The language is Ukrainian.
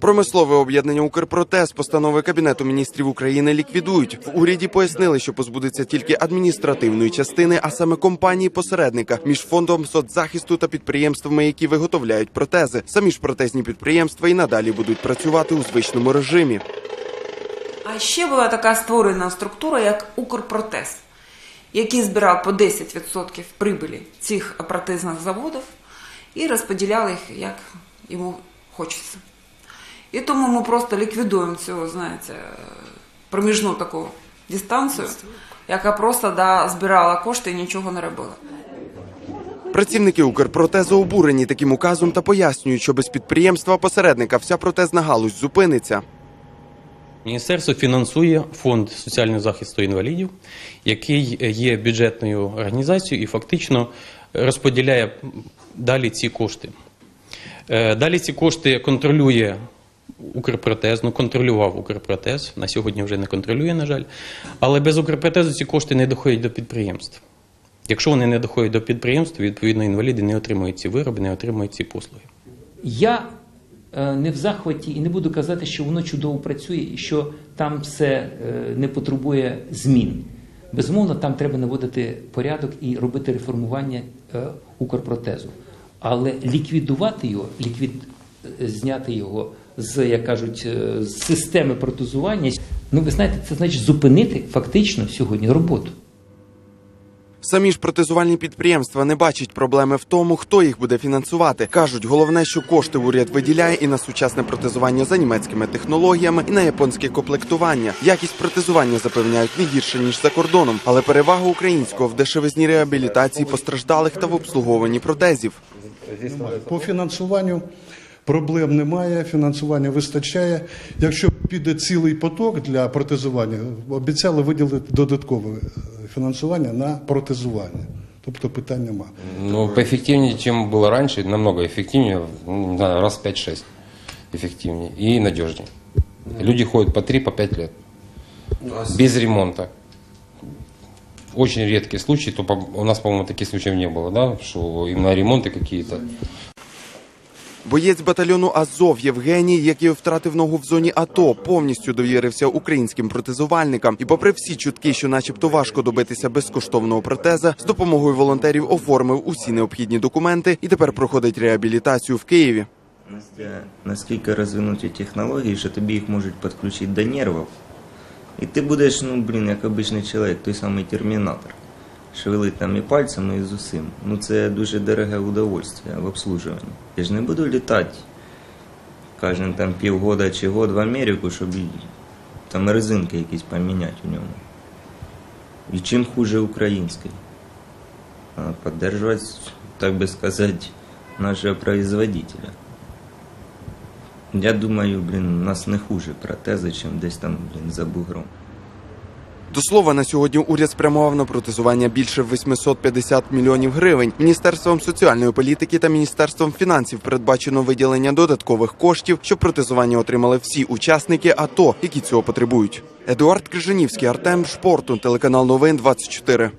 Промислове об'єднання Укрпротез постанови Кабінету міністрів України ліквідують. В уряді пояснили, що позбудеться тільки адміністративної частини, а саме компанії посередника між фондом соцзахисту та підприємствами, які виготовляють протези. Самі ж протезні підприємства і надалі будуть працювати у звичному режимі. А ще була така створена структура, як Укрпротез, який збирав по 10% прибилі цих протезних заводів і розподіляв їх, як йому хочеться. І тому ми просто ліквідуємо цю, знаєте, проміжну таку дистанцію, яка просто да, збирала кошти і нічого не робила. Працівники Укрпротезу обурені таким указом та пояснюють, що без підприємства посередника вся протезна галузь зупиниться. Міністерство фінансує фонд соціального захисту інвалідів, який є бюджетною організацією і фактично розподіляє далі ці кошти. Е, Далі ці кошти контролює Укрпротез, ну контролював Укрпротез, на сьогодні вже не контролює, на жаль. Але без Укрпротезу ці кошти не доходять до підприємств. Якщо вони не доходять до підприємств, відповідно інваліди не отримують ці вироби, не отримують ці послуги. Я е, не в захваті і не буду казати, що воно чудово працює і що там все е, не потребує змін. Безумовно, там треба наводити порядок і робити реформування е, Укрпротезу. Але ліквідувати його, ліквід... зняти його з, як кажуть, е, з системи протезування, ну ви знаєте, це значить зупинити фактично сьогодні роботу. Самі ж протезувальні підприємства не бачать проблеми в тому, хто їх буде фінансувати. кажуть, головне, що кошти уряд виділяє і на сучасне протезування за німецькими технологіями, і на японське комплектування. Якість протезування запевняють не гірше ніж за кордоном, але перевага українського в дешевизні реабілітації постраждалих та в обслуговуванні протезів. По фінансуванню проблем немає, фінансування вистачає. Якщо піде цілий поток для протезування, обіцяли виділити додаткове е, фінансування на протезування. Тобто питань нема. Ну, поэффективнее, чем было раньше, намного эффективнее, ну, не знаю, раз 5-6 эффективнее и надежнее. Люди ходят по 3, по 5 лет. Без ремонта. Очень редкие случаи, то по- у нас, по-моему, таких случаев не было, да, что именно ремонты какие-то. Боєць батальйону Азов Євгеній, який втратив ногу в зоні АТО, повністю довірився українським протезувальникам. І, попри всі чутки, що, начебто, важко добитися безкоштовного протеза, з допомогою волонтерів оформив усі необхідні документи і тепер проходить реабілітацію в Києві. Наскільки розвинуті технології, що тобі їх можуть підключити до нервів, і ти будеш, ну блін, як обичний чоловік, той самий термінатор. Шевелить там і пальцями, і з усім. Ну це дуже дороге удовольствие в обслуживанні. Я ж не буду літати кожен там півгода чи год в Америку, щоб там резинки якісь поміняти у ньому. І чим хуже український. А так би сказати, нашого производителя. Я думаю, блін, у нас не хуже протези, чим десь там, блін, за бугром. До слова, на сьогодні уряд спрямував на протезування більше 850 мільйонів гривень. Міністерством соціальної політики та міністерством фінансів передбачено виділення додаткових коштів, щоб протезування отримали всі учасники АТО, які цього потребують. Едуард Крижанівський, Артем Шпортун, телеканал Новин 24.